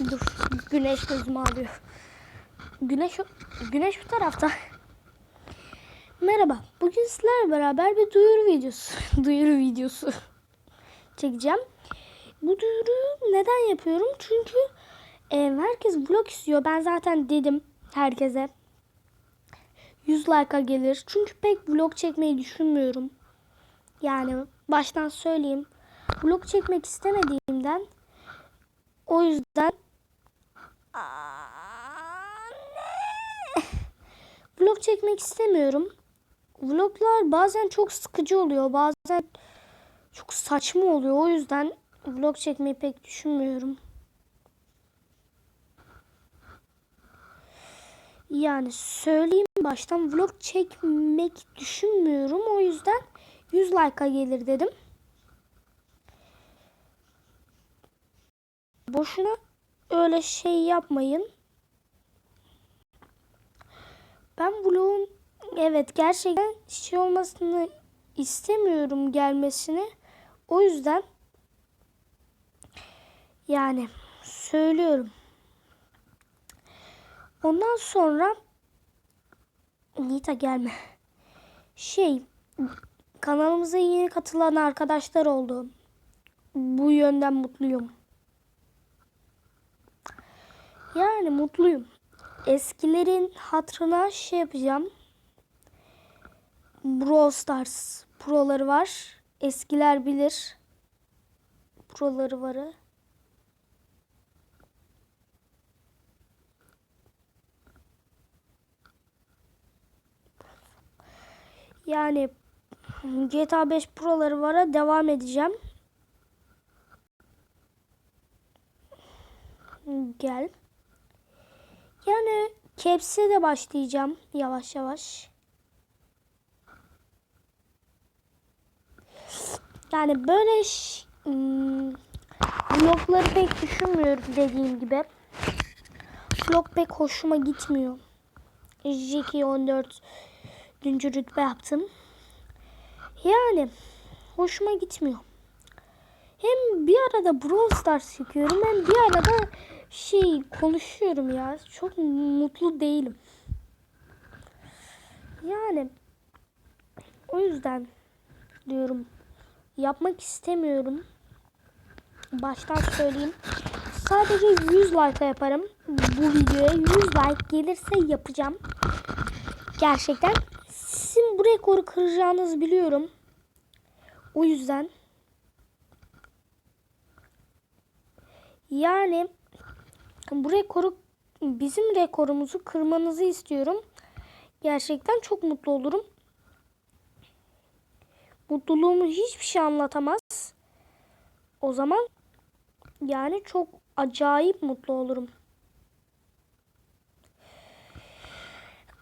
Dur. Güneş gözümü alıyor. Güneş güneş bu tarafta. Merhaba. Bugün sizlerle beraber bir duyuru videosu. duyuru videosu çekeceğim. Bu duyuruyu neden yapıyorum? Çünkü e, herkes vlog istiyor. Ben zaten dedim herkese. 100 like'a gelir. Çünkü pek vlog çekmeyi düşünmüyorum. Yani baştan söyleyeyim. Vlog çekmek istemediğimden o yüzden vlog çekmek istemiyorum. Vloglar bazen çok sıkıcı oluyor. Bazen çok saçma oluyor. O yüzden vlog çekmeyi pek düşünmüyorum. Yani söyleyeyim baştan vlog çekmek düşünmüyorum. O yüzden 100 like'a gelir dedim. Boşuna öyle şey yapmayın. Ben vlogun evet gerçekten şey olmasını istemiyorum gelmesini. O yüzden yani söylüyorum. Ondan sonra Nita gelme. Şey kanalımıza yeni katılan arkadaşlar oldu. Bu yönden mutluyum. Yani mutluyum. Eskilerin hatırına şey yapacağım. Brawl Stars proları var. Eskiler bilir. Proları varı. Yani GTA 5 proları vara devam edeceğim. Gel. Yani Caps'e de başlayacağım yavaş yavaş. Yani böyle hmm, vlogları pek düşünmüyorum dediğim gibi. Vlog pek hoşuma gitmiyor. Jiki 14 dünkü rütbe yaptım. Yani hoşuma gitmiyor. Hem bir arada Brawl Stars çekiyorum hem bir arada şey konuşuyorum ya. Çok mutlu değilim. Yani o yüzden diyorum yapmak istemiyorum. Baştan söyleyeyim. Sadece 100 like yaparım. Bu videoya 100 like gelirse yapacağım. Gerçekten sizin bu rekoru kıracağınızı biliyorum. O yüzden yani bu rekoru bizim rekorumuzu kırmanızı istiyorum. Gerçekten çok mutlu olurum. Mutluluğumu hiçbir şey anlatamaz. O zaman yani çok acayip mutlu olurum.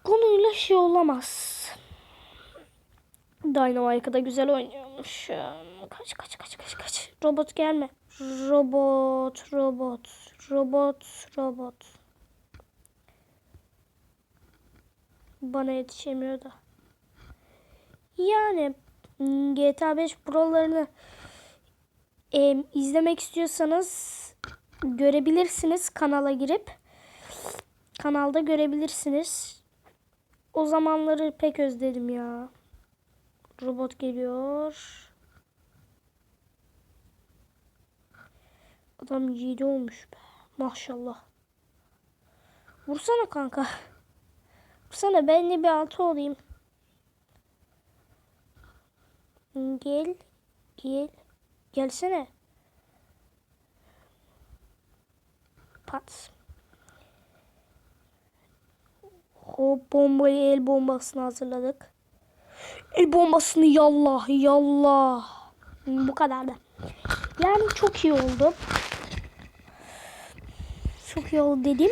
Konuyla şey olamaz. Dynamite da güzel oynuyormuş. Kaç kaç kaç kaç kaç. Robot gelme. Robot, robot, robot, robot. Bana yetişemiyor da. Yani GTA 5 Pro'larını e, izlemek istiyorsanız görebilirsiniz kanala girip. Kanalda görebilirsiniz. O zamanları pek özledim ya. Robot geliyor. Adam 7 olmuş be. Maşallah. Vursana kanka. Vursana ben de bir altı olayım. Gel. Gel. Gelsene. Pat. Hop bombayı el bombasını hazırladık. El bombasını yallah yallah. Bu kadar da. Yani çok iyi oldu. Çok iyi oldu dedim.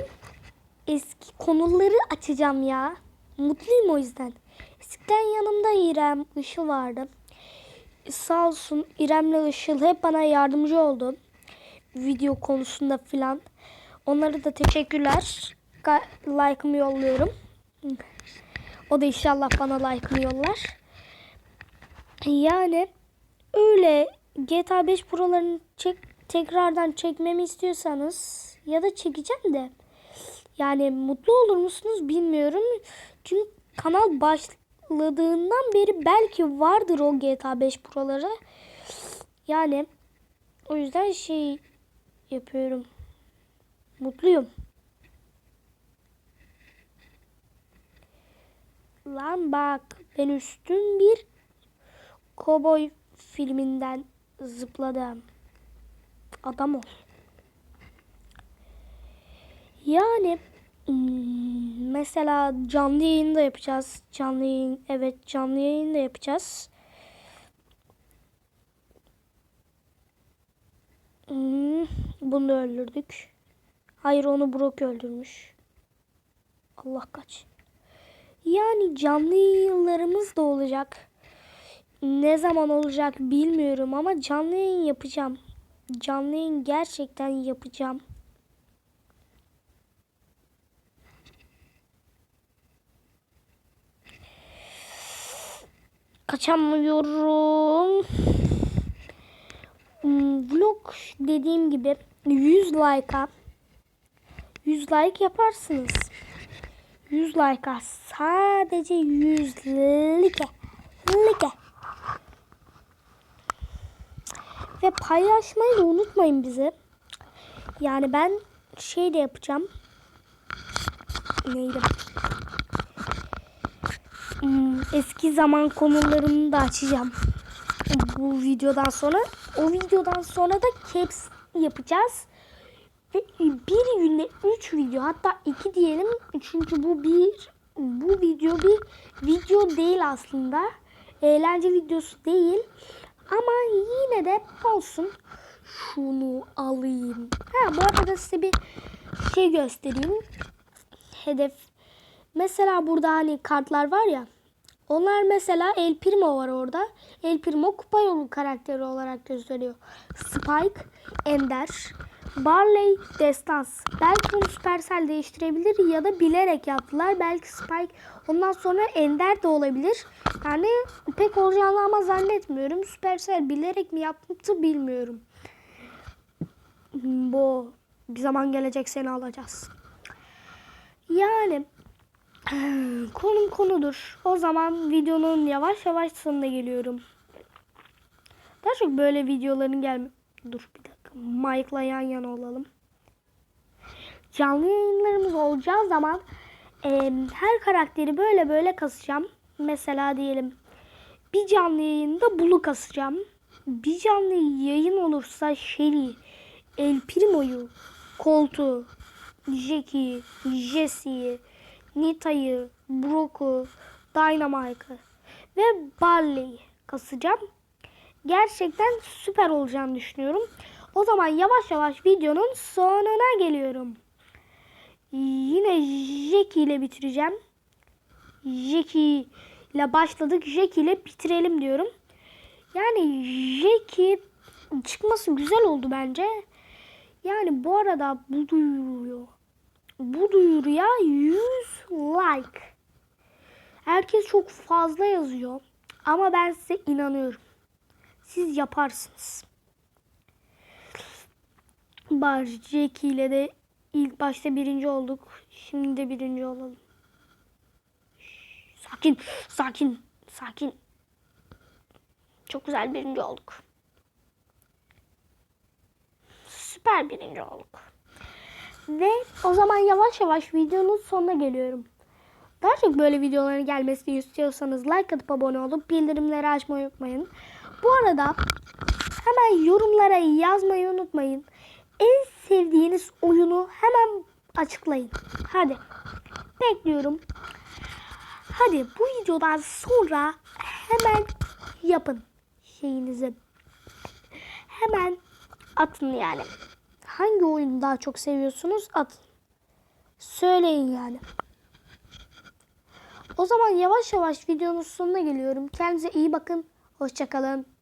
Eski konuları açacağım ya. Mutluyum o yüzden. Eskiden yanımda İrem Işıl vardı. Sağ olsun İrem'le Işıl hep bana yardımcı oldu. Video konusunda filan. Onlara da teşekkürler. Like'ımı yolluyorum. O da inşallah bana like'ımı yollar. Yani öyle GTA 5 Pro'larını çek, tekrardan çekmemi istiyorsanız ya da çekeceğim de. Yani mutlu olur musunuz bilmiyorum. Çünkü kanal başladığından beri belki vardır o GTA 5 Pro'ları. Yani o yüzden şey yapıyorum. Mutluyum. Lan bak ben üstün bir kovboy filminden zıpladım. Adam ol. Yani hmm, mesela canlı yayın da yapacağız. Canlı yayın evet canlı yayın da yapacağız. Hmm, bunu öldürdük. Hayır onu Brock öldürmüş. Allah kaç. Yani canlı yayınlarımız da olacak. Ne zaman olacak bilmiyorum ama canlı yayın yapacağım. Canlı yayın gerçekten yapacağım. Kaçamıyorum. Hmm, Vlog dediğim gibi 100 like'a 100 like yaparsınız. 100 like'a sadece 100 like. Like. Ve paylaşmayı da unutmayın bizi. Yani ben şey de yapacağım. Neydi? Hmm, eski zaman konularını da açacağım. Bu videodan sonra. O videodan sonra da caps yapacağız. Ve bir günde 3 video hatta 2 diyelim. Çünkü bu bir bu video bir video değil aslında. Eğlence videosu değil. Ama yine de olsun. Şunu alayım. Ha bu arada size bir şey göstereyim. Hedef. Mesela burada hani kartlar var ya. Onlar mesela El Primo var orada. El Primo kupa yolu karakteri olarak gösteriyor. Spike, Ender, Barley, Destans. Belki bunu Supercell değiştirebilir ya da bilerek yaptılar. Belki Spike ondan sonra Ender de olabilir. Yani pek olacağını ama zannetmiyorum. Supercell bilerek mi yaptı bilmiyorum. Bu bir zaman gelecek seni alacağız. Yani konum konudur. O zaman videonun yavaş yavaş sonuna geliyorum. Daha çok böyle videoların gelme... Dur bir dakika. Mike'la yan yana olalım. Canlı yayınlarımız olacağı zaman e, her karakteri böyle böyle kasacağım. Mesela diyelim bir canlı yayında Bulu kasacağım. Bir canlı yayın olursa Shelly, El Primo'yu, Colt'u, Jack'i, Jesse'yi, Nita'yı, Brock'u, Dynamite'ı ve Barley'i kasacağım. Gerçekten süper olacağını düşünüyorum. O zaman yavaş yavaş videonun sonuna geliyorum. Yine Jackie ile bitireceğim. Jackie ile başladık. Jackie ile bitirelim diyorum. Yani Jackie çıkması güzel oldu bence. Yani bu arada bu duyuruyor. Bu duyuruya 100 like. Herkes çok fazla yazıyor. Ama ben size inanıyorum. Siz yaparsınız. Bar Jackie ile de ilk başta birinci olduk. Şimdi de birinci olalım. Sakin, sakin, sakin. Çok güzel birinci olduk. Süper birinci olduk. Ve o zaman yavaş yavaş videonun sonuna geliyorum. Daha çok böyle videoların gelmesini istiyorsanız like atıp abone olup bildirimleri açmayı unutmayın. Bu arada hemen yorumlara yazmayı unutmayın. En sevdiğiniz oyunu hemen açıklayın. Hadi. Bekliyorum. Hadi bu videodan sonra hemen yapın şeyinizi. Hemen atın yani. Hangi oyunu daha çok seviyorsunuz atın. Söyleyin yani. O zaman yavaş yavaş videonun sonuna geliyorum. Kendinize iyi bakın. Hoşçakalın.